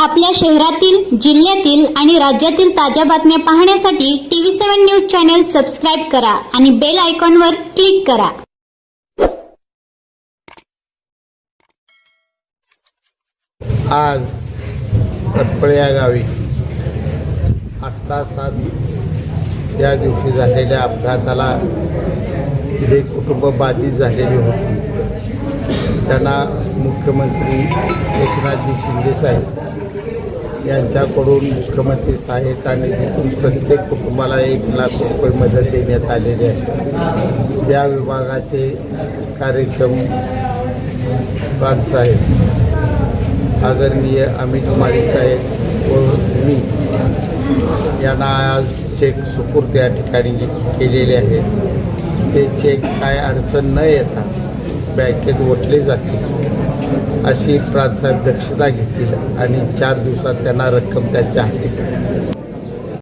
आपल्या शहरातील जिल्ह्यातील आणि राज्यातील ताज्या बातम्या पाहण्यासाठी TV seven news channel subscribe करा आणि बेल आयकॉनवर क्लिक करा. आज कटपळे या गावी अठरा सात या दिवशी झालेल्या अपघाताला जे कुटुंब बाधित झालेली होती त्यांना मुख्यमंत्री एकनाथजी शिंदे साहेब यांच्याकडून मुख्यमंत्री सहायता निधीतून प्रत्येक कुटुंबाला एक लाख रुपये मदत देण्यात आलेली आहे. त्या विभागाचे कार्यक्षम साहेब आदरणीय अमित माळी साहेब व मी यांना आज चेक सुपूर्द या ठिकाणी केलेले आहेत. ते चेक काय अडचण न येता बँकेत ओठले जातील. अशी प्रांतसाहेब घेतील आणि चार दिवसात त्यांना रक्कम त्यांच्या हाती